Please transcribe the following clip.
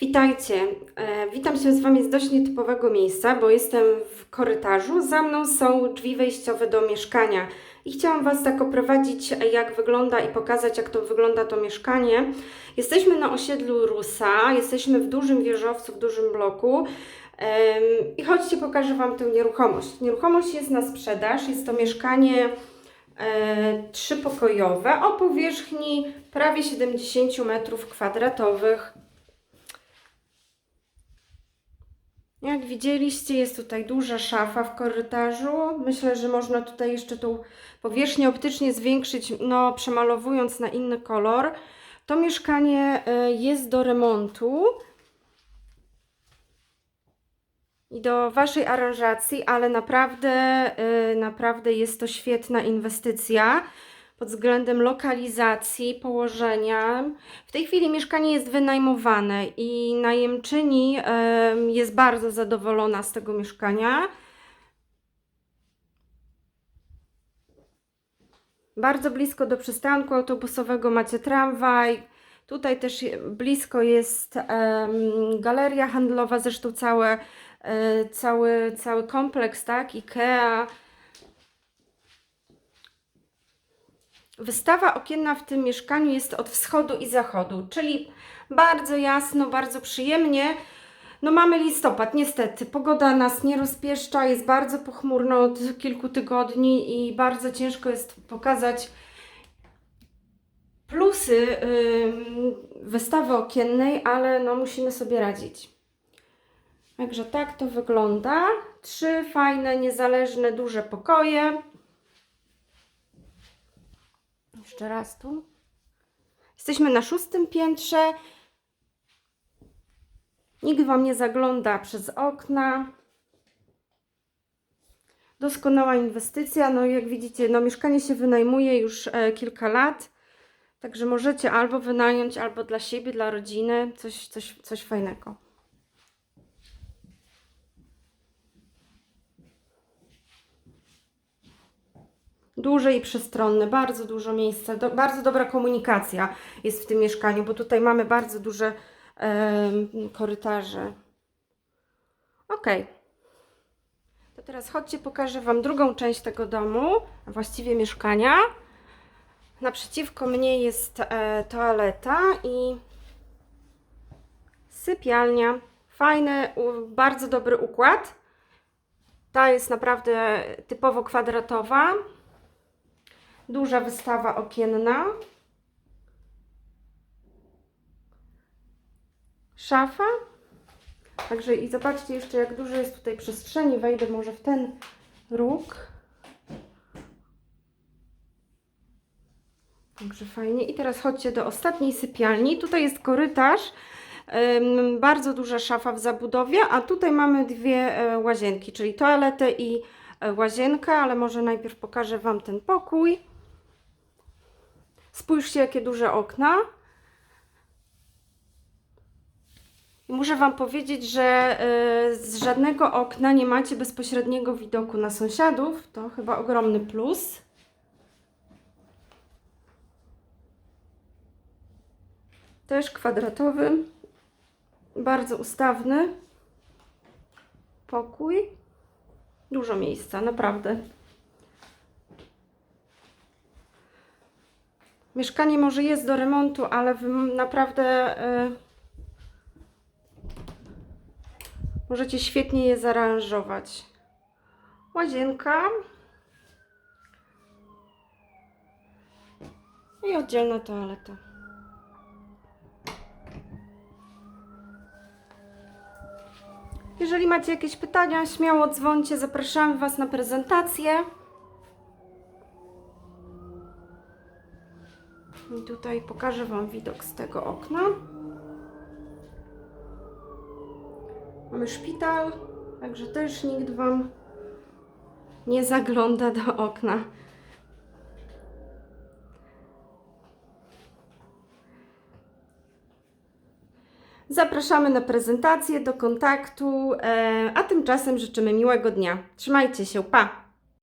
Witajcie. E, witam się z Wami z dość nietypowego miejsca, bo jestem w korytarzu. Za mną są drzwi wejściowe do mieszkania i chciałam Was tak oprowadzić, jak wygląda i pokazać, jak to wygląda to mieszkanie. Jesteśmy na osiedlu Rusa, jesteśmy w dużym wieżowcu, w dużym bloku. I chodźcie, pokażę Wam tę nieruchomość. Nieruchomość jest na sprzedaż, jest to mieszkanie e, trzypokojowe o powierzchni prawie 70 metrów kwadratowych. Jak widzieliście, jest tutaj duża szafa w korytarzu. Myślę, że można tutaj jeszcze tą powierzchnię optycznie zwiększyć, no przemalowując na inny kolor. To mieszkanie e, jest do remontu i do Waszej aranżacji, ale naprawdę, e, naprawdę jest to świetna inwestycja pod względem lokalizacji, położenia. W tej chwili mieszkanie jest wynajmowane i najemczyni em, jest bardzo zadowolona z tego mieszkania. Bardzo blisko do przystanku autobusowego macie tramwaj. Tutaj też blisko jest galeria handlowa, zresztą całe, e, cały, cały kompleks, tak? IKEA. Wystawa okienna w tym mieszkaniu jest od wschodu i zachodu, czyli bardzo jasno, bardzo przyjemnie. No mamy listopad, niestety. Pogoda nas nie rozpieszcza, jest bardzo pochmurno od kilku tygodni i bardzo ciężko jest pokazać plusy wystawy okiennej, ale no musimy sobie radzić. Także tak to wygląda. Trzy fajne, niezależne, duże pokoje. Jeszcze raz tu. Jesteśmy na szóstym piętrze. Nikt Wam nie zagląda przez okna. Doskonała inwestycja. No jak widzicie, no mieszkanie się wynajmuje już e, kilka lat. Także możecie albo wynająć, albo dla siebie, dla rodziny. Coś, coś, coś fajnego. Duże i przestronne, bardzo dużo miejsca, do, bardzo dobra komunikacja jest w tym mieszkaniu, bo tutaj mamy bardzo duże em, korytarze. Ok. To teraz chodźcie, pokażę Wam drugą część tego domu, a właściwie mieszkania. Naprzeciwko mnie jest e, toaleta i sypialnia. Fajny, bardzo dobry układ. Ta jest naprawdę typowo kwadratowa. Duża wystawa okienna. Szafa. Także i zobaczcie jeszcze, jak dużo jest tutaj przestrzeni. Wejdę może w ten róg. Także fajnie. I teraz chodźcie do ostatniej sypialni. Tutaj jest korytarz. Bardzo duża szafa w zabudowie, a tutaj mamy dwie e, łazienki, czyli toaletę i e, łazienkę, ale może najpierw pokażę Wam ten pokój. Spójrzcie, jakie duże okna. I muszę Wam powiedzieć, że y, z żadnego okna nie macie bezpośredniego widoku na sąsiadów. To chyba ogromny plus. Też kwadratowy, bardzo ustawny pokój. Dużo miejsca, naprawdę. Mieszkanie może jest do remontu, ale naprawdę y, możecie świetnie je zaaranżować. Łazienka. I oddzielna toaleta. Jeżeli macie jakieś pytania, śmiało dzwońcie. Zapraszamy Was na prezentację. I tutaj pokażę Wam widok z tego okna. Mamy szpital, także też nikt Wam nie zagląda do okna. Zapraszamy na prezentację, do kontaktu, e, a tymczasem życzymy miłego dnia. Trzymajcie się, pa!